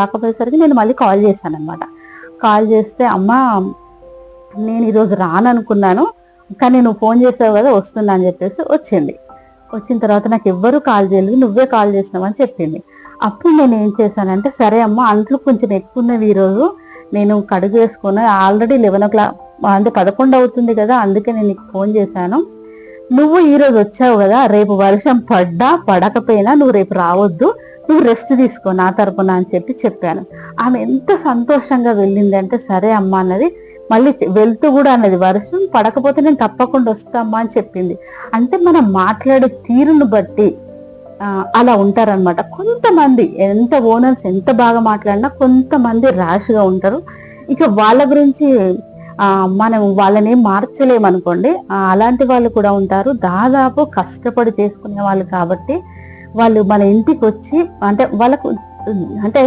రాకపోయేసరికి నేను మళ్ళీ కాల్ చేశాను అనమాట కాల్ చేస్తే అమ్మ నేను ఈరోజు రాననుకున్నాను కానీ నువ్వు ఫోన్ చేసావు కదా వస్తున్నా అని చెప్పేసి వచ్చింది. వచ్చిన తర్వాత నాకు ఎవ్వరూ కాల్ చేయలేదు నువ్వే కాల్ చేసినావని అని చెప్పింది. అప్పుడు నేను ఏం చేశానంటే సరే అమ్మ అంట్లు కొంచెం ఎక్కువ ఉన్నవి ఈరోజు నేను కడుగు వేసుకుని ఆల్రెడీ లెవెన్ ఓ క్లాక్ అంటే పదకొండు అవుతుంది కదా అందుకే నేను నీకు ఫోన్ చేశాను. నువ్వు ఈ రోజు వచ్చావు కదా రేపు వర్షం పడ్డా పడకపోయినా నువ్వు రేపు రావద్దు నువ్వు రెస్ట్ తీసుకో నా తరపున అని చెప్పి చెప్పాను. ఆమె ఎంత సంతోషంగా వెళ్ళిందంటే సరే అమ్మా అన్నది మళ్ళీ వెళ్తూ కూడా అన్నది వర్షం పడకపోతే నేను తప్పకుండా వస్తామ్మా అని చెప్పింది. అంటే మనం మాట్లాడే తీరును బట్టి అలా ఉంటారనమాట కొంతమంది ఎంత ఓనర్స్ ఎంత బాగా మాట్లాడినా కొంతమంది ర్యాష్గా ఉంటారు. ఇక వాళ్ళ గురించి ఆ, మనం వాళ్ళని మార్చలేమనుకోండి అలాంటి వాళ్ళు కూడా ఉంటారు. దాదాపు కష్టపడి చేసుకునే వాళ్ళు కాబట్టి వాళ్ళు మన ఇంటికి వచ్చి అంటే వాళ్ళకు అంటే